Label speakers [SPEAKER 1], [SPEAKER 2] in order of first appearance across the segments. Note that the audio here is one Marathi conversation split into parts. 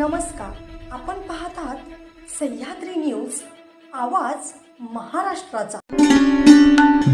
[SPEAKER 1] नमस्कार. आपण पाहतात सह्याद्री न्यूज आवाज महाराष्ट्राचा.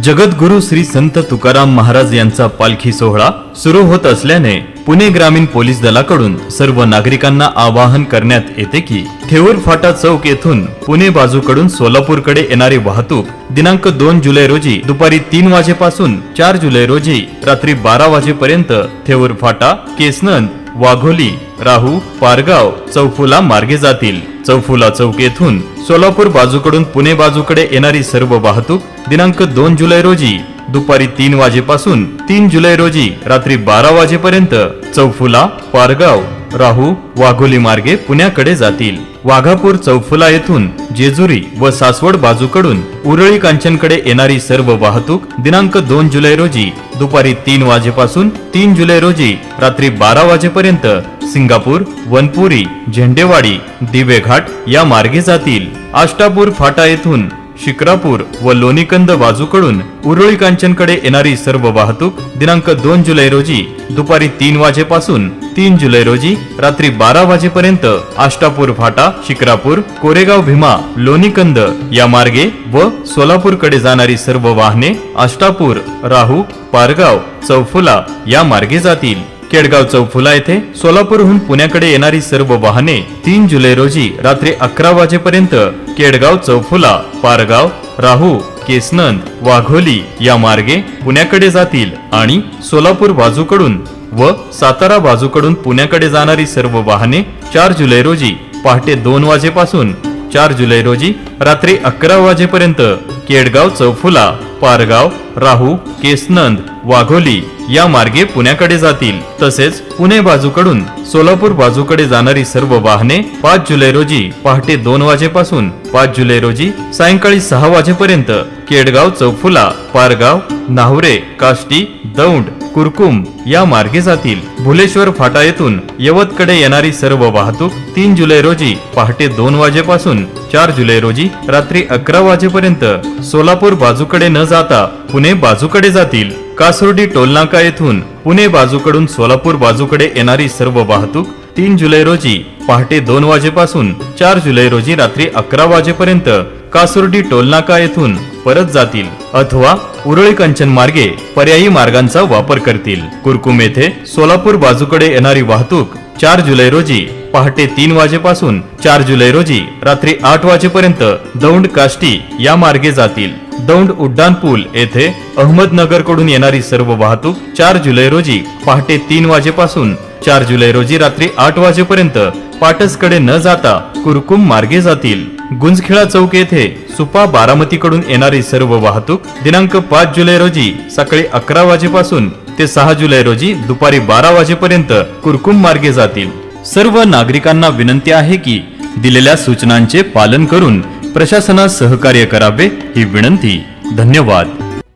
[SPEAKER 2] जगद्गुरु श्री संत तुकाराम महाराज यांचा पालखी सोहळा सुरू होत असल्याने पुणे ग्रामीण पोलीस दलाकडून सर्व नागरिकांना आवाहन करण्यात येते की थेऊर फाटा चौक येथून पुणे बाजूकडून सोलापूरकडे येणारी वाहतूक दिनांक दोन जुलै रोजी दुपारी तीन वाजेपासून चार जुलै रोजी रात्री बारा वाजेपर्यंत थेऊर फाटा केसनंद वाघोली राहू पारगाव चौफुला मार्गे जातील. चौफुला चौक येथून सोलापूर बाजूकडून पुणे बाजूकडे येणारी सर्व वाहतूक दिनांक दोन जुलै रोजी दुपारी तीन वाजेपासून तीन जुलै रोजी रात्री बारा वाजेपर्यंत चौफुला पारगाव राहू वाघोली मार्गे पुण्याकडे जातील. वाघापूर चौफुला येथून जेजुरी व सासवड बाजूकडून उरळी कांचनकडे येणारी सर्व वाहतूक दिनांक दोन जुलै रोजी दुपारी तीन वाजेपासून तीन जुलै रोजी रात्री बारा वाजेपर्यंत सिंगापूर वनपुरी झेंडेवाडी दिवेघाट या मार्गे जातील. आष्टापूर फाटा येथून शिक्रापूर व लोणीकंद बाजूकडून उरुळी कांचनकडे येणारी सर्व वाहतूक दिनांक दोन जुलै रोजी दुपारी तीन वाजेपासून तीन जुलै रोजी रात्री बारा वाजेपर्यंत आष्टापूर फाटा शिक्रापूर कोरेगाव भीमा लोणीकंद या मार्गे व सोलापूरकडे जाणारी सर्व वाहने आष्टापूर राहू पारगाव चौफुला या मार्गे जातील. केडगाव चौफुला येथे सोलापूरहून पुण्याकडे येणारी सर्व वाहने तीन जुलै रोजी रात्री अकरा वाजेपर्यंत केडगाव चौफुला पारगाव राहू केसनंद वाघोली या मार्गे पुण्याकडे जातील आणि सोलापूर बाजूकडून व सातारा बाजूकडून पुण्याकडे जाणारी सर्व वाहने चार जुलै रोजी पहाटे दोन वाजेपासून चार जुलै रोजी रात्री अकरा वाजेपर्यंत केडगाव चौफुला पारगाव राहू केसनंद वाघोली या मार्गे पुण्याकडे जातील. तसेच पुणे बाजूकडून सोलापूर बाजूकडे जाणारी सर्व वाहने पाच जुलै रोजी पहाटे दोन वाजेपासून पाच जुलै रोजी सायंकाळी सहा वाजेपर्यंत केडगाव चौफुला पारगाव नाहुरे काष्टी दौंड कुरकुम या मार्गे जातील भुलेश्वर फाटा येथून यवतकडे येणारी सर्व वाहतूक तीन जुलै रोजी पहाटे दोन वाजेपासून चार जुलै रोजी रात्री अकरा वाजेपर्यंत सोलापूर बाजूकडे न जाता पुणे बाजूकडे जातील. कासोर्डी टोलनाका येथून पुणे बाजूकडून सोलापूर बाजूकडे येणारी सर्व वाहतूक तीन जुलै रोजी पहाटे दोन वाजेपासून चार जुलै रोजी रात्री अकरा वाजेपर्यंत कासुर्डी टोलनाका येथून परत जातील अथवा उरळी कंचन मार्गे पर्यायी मार्गांचा वापर करतील. कुरकुम येथे सोलापूर बाजूकडे येणारी वाहतूक चार जुलै रोजी पहाटे तीन वाजेपासून चार जुलै रोजी रात्री आठ वाजेपर्यंत दौंड काष्टी या मार्गे जातील. दौंड उड्डाण पूल येथे अहमदनगरकडून येणारी सर्व वाहतूक चार जुलै रोजी पहाटे तीन वाजेपासून चार जुलै रोजी रात्री आठ वाजेपर्यंत पाटसकडे न जाता कुरकुम मार्गे जातील. गुंजखेळा चौक येथे सुपा बारामतीकडून येणारी सर्व वाहतूक दिनांक पाच जुलै रोजी सकाळी अकरा वाजेपासून ते सहा जुलै रोजी दुपारी बारा वाजेपर्यंत कुरकुम मार्गे जातील. सर्व नागरिकांना विनंती आहे की दिलेल्या सूचनांचे पालन करून प्रशासनास सहकार्य करावे ही विनंती. धन्यवाद.